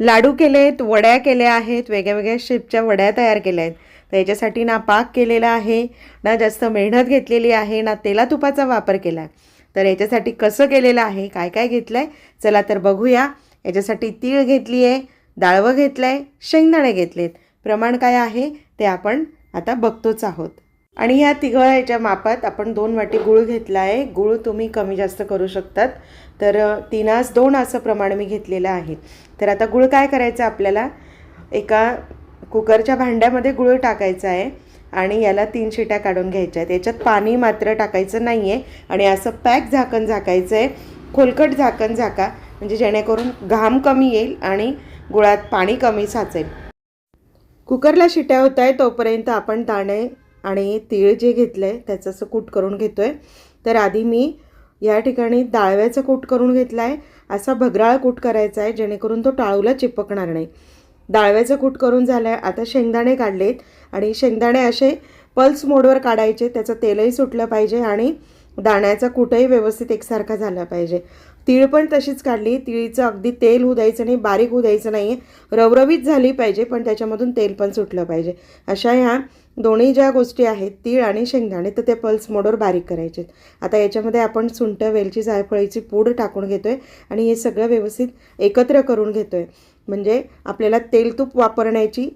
लाडू केले आहेत वड्या केल्या आहेत वेगळ्या वेगळ्या शेपच्या वड्या तयार केल्या आहेत. तर याच्यासाठी ना पाक केलेला आहे ना जास्त मेहनत घेतलेली आहे ना तेला तुपाचा वापर केला आहे तर याच्यासाठी कसं केलेलं आहे काय काय घेतलं आहे चला तर बघूया. याच्यासाठी तीळ घेतली आहे डाळवं घेतलं आहे शेंगदाणे घेतलेत. प्रमाण काय आहे ते आपण आता बघतोच आहोत. आणि ह्या याच्या मापात आपण दोन वाटी गुळ घेतला आहे. गुळ तुम्ही कमी जास्त करू शकतात. तर तीनास दोन असं प्रमाण मी घेतलेलं आहे. तर आता गुळ काय करायचं आपल्याला? एका कुकरच्या भांड्यामध्ये गुळ टाकायचा आहे आणि याला तीन शिट्या काढून घ्यायच्या आहेत. याच्यात पाणी मात्र टाकायचं नाही आहे आणि असं पॅक झाकण झाकायचं आहे खोलकट झाकण झाका म्हणजे जेणेकरून घाम कमी येईल आणि गुळात पाणी कमी साचेल. कुकरला शिट्या होत आहे तोपर्यंत आपण दाणे आणि तीळ जे घेतलं आहे त्याचं असं कूट करून घेतो आहे तर आधी मी या ठिकाणी डाळव्याचं कूट करून घेतला आहे असा भगराळ कूट करायचा आहे जेणेकरून तो टाळूला चिपकणार नाही. डाळव्याचं कूट करून झालं आहे आता शेंगदाणे काढलेत आणि शेंगदाणे असे पल्स मोडवर काढायचे. त्याचं तेलही सुटलं पाहिजे आणि दाण्याचा कूटही व्यवस्थित एकसारखा झाला पाहिजे. तीळ पण तशीच काढली. तिळीचं अगदी तेल होऊ द्यायचं नाही बारीक होऊ द्यायचं नाही रवरवीत झाली पाहिजे पण त्याच्यामधून तेल पण सुटलं पाहिजे. अशा ह्या दोन्ही ज्या गोष्टी आहेत तीळ आणि शेंगदाणे तर ते पल्स मोडवर बारीक करायचे आता याच्यामध्ये आपण सुंठ वेलची जायफळीची पूड टाकून घेतो आहे आणि हे सगळं व्यवस्थित एकत्र करून घेतो आहे म्हणजे आपल्याला तेलतूप वापरण्याची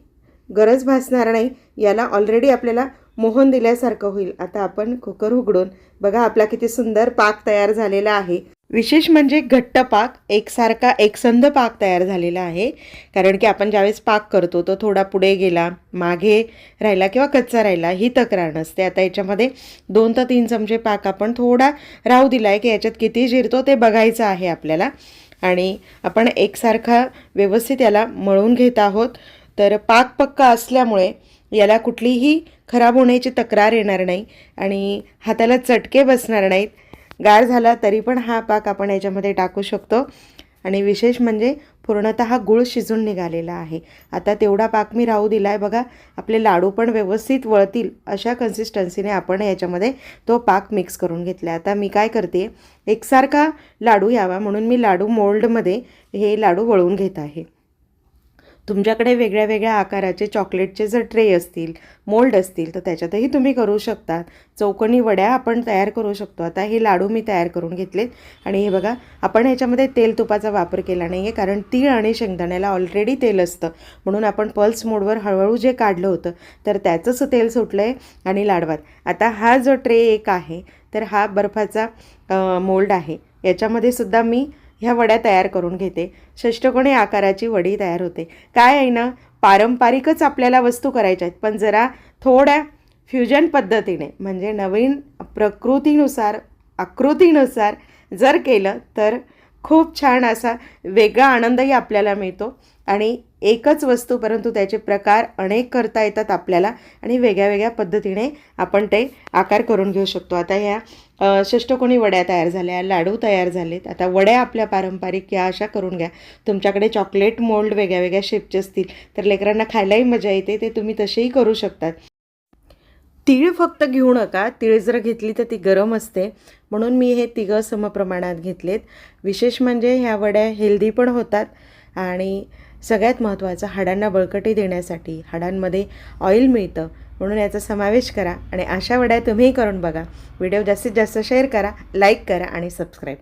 गरज भासणार नाही याला ऑलरेडी आपल्याला मोहन दिल्यासारखं होईल. आता आपण कुकर उघडून बघा आपला किती सुंदर पाक तयार झालेला आहे. विशेष म्हणजे घट्ट पाक एकसारखा एकसंध पाक तयार झालेला आहे. कारण की आपण ज्यावेळेस पाक करतो तो थोडा पुढे गेला मागे राहिला किंवा कच्चा राहिला ही तक्रार नसते. आता याच्यामध्ये दोन ते तीन चमचे पाक आपण थोडा राहू दिला आहे की याच्यात किती जिरतो ते बघायचं आहे आपल्याला. आणि आपण एकसारखा व्यवस्थित याला मळून घेत आहोत. तर पाक पक्का असल्यामुळे याला कुठलीही खराब होण्याची तक्रार येणार नाही आणि हाताला चटके बसणार नाहीत. गार झाला तरी पण हा पाक आपण याच्यामध्ये टाकू शकतो. आणि विशेष म्हणजे पूर्णतः गुळ शिजून निघालेला आहे. आता तेवढा पाक मी राहू दिला आहे बघा आपले लाडू पण व्यवस्थित वळतील अशा कन्सिस्टन्सीने आपण याच्यामध्ये तो पाक मिक्स करून घेतला आता मी काय करते एकसारखा लाडू यावा म्हणून मी लाडू मोल्डमध्ये हे लाडू वळवून घेत आहे. तुमच्याकडे वेगळ्या वेगळ्या आकाराचे चॉकलेटचे जर ट्रे असतील मोल्ड असतील तर त्याच्यातही तुम्ही करू शकता चौकोनी वड्या आपण तयार करू शकतो. आता हे लाडू मी तयार करून घेतलेत. आणि हे बघा आपण ह्याच्यामध्ये तेल तुपाचा वापर केला नाही आहे कारण तीळ आणि शेंगदाण्याला ऑलरेडी तेल असतं. म्हणून आपण पल्स मोडवर हळूहळू जे काढलं होतं तर त्याचंच तेल सुटलं आहे आणि लाडवात. आता हा जो ट्रे एक आहे तर हा बर्फाचा मोल्ड आहे. याच्यामध्ये सुद्धा मी ह्या वड्या तयार करून घेते. षष्टकोणी आकाराची वडी तयार होते. काय आहे ना पारंपरिकच आपल्याला वस्तू करायच्या आहेत. पण जरा थोड्या फ्युजन पद्धतीने म्हणजे नवीन प्रकृतीनुसार आकृतीनुसार जर केलं तर खूप छान असा वेगळा आनंदही आपल्याला मिळतो. आणि एकच वस्तू परंतु त्याचे प्रकार अनेक करता येतात आपल्याला आणि वेगळ्या वेगळ्या पद्धतीने आपण ते आकार करून घेऊ शकतो. आता ह्या षष्टकोणी वड्या तयार झाल्या लाडू तयार झालेत. आता वड्या आपल्या पारंपरिक या अशा करून घ्या. तुमच्याकडे चॉकलेट मोल्ड वेगळ्या वेगळ्या शेपचे असतील. तर लेकरांना खायलाही मजा येते ते तुम्ही तसेही करू शकतात. तीळ फक्त घेऊ नका. तीळ जर घेतली तर ती गरम असते. म्हणून मी हे तिघं समप्रमाणात घेतलेत. विशेष म्हणजे ह्या वड्या हेल्दी पण होतात आणि सगळ्यात महत्त्वाचं हाडांना बळकटी देण्यासाठी हाडांमध्ये ऑइल मिळतं. म्हणून याचा समावेश करा आणि अशा वड्या तुम्हीही करून बघा. व्हिडिओ जास्तीत जास्त शेअर करा लाईक करा आणि सबस्क्राईब.